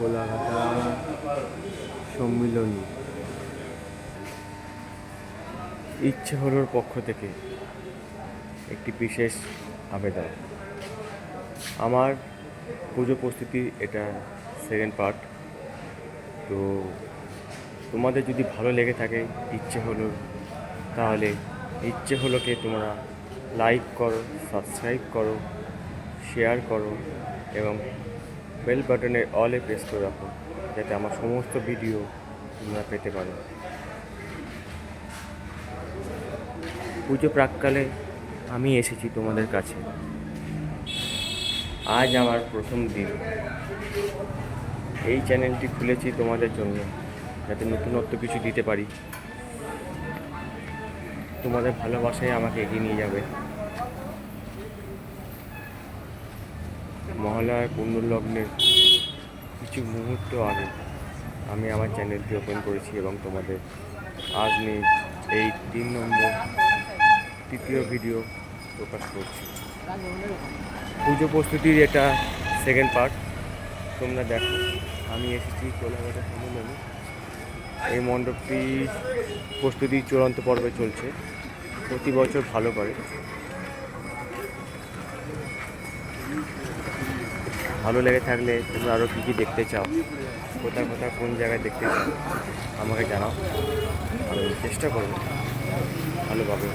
গোলাঘাটা, সম্মিলনী। ইচ্ছে হলোর পক্ষ থেকে একটি বিশেষ আবেদন। আমার পুজো প্রস্তুতি এটা সেকেন্ড পার্ট তো তোমাদের যদি ভালো লেগে থাকে ইচ্ছে হলো তাহলে ইচ্ছে হলোকে তোমরা লাইক করো সাবস্ক্রাইব করো শেয়ার করো এবং বেল বাটনের অলে প্রেস করে রাখো যাতে আমার সমস্ত ভিডিও তোমরা পেতে পারো। পুজো প্রাককালে আমি এসেছি তোমাদের কাছে। আজ আমার প্রথম দিন। এই চ্যানেলটি খুলেছি তোমাদের জন্য, যাতে নতুনত্ব কিছু দিতে পারি। তোমাদের ভালোবাসায় আমাকে এগিয়ে নিয়ে যাবে। মহালয়ার পুণ্যলগ্নের কিছু মুহূর্ত আগে আমি আমার চ্যানেলটি ওপেন করেছি এবং তোমাদের আজ নিয়ে এই তিন নম্বর তৃতীয় ভিডিও প্রকাশ করছি। পুজো প্রস্তুতির এটা সেকেন্ড পার্ট তোমরা দেখো, আমি এসেছি কোলাঘাটা সম্মেলনে এই মণ্ডপটি প্রস্তুতি চূড়ান্ত পর্বে চলছে। প্রতি বছর ভালো করে। ভালো লেগে থাকলে তুমি আরও কী কী দেখতে চাও? কোথায় কোথায় কোন জায়গায় দেখতে চাও? আমাকে জানাও। আমি চেষ্টা করব। ভালোভাবে।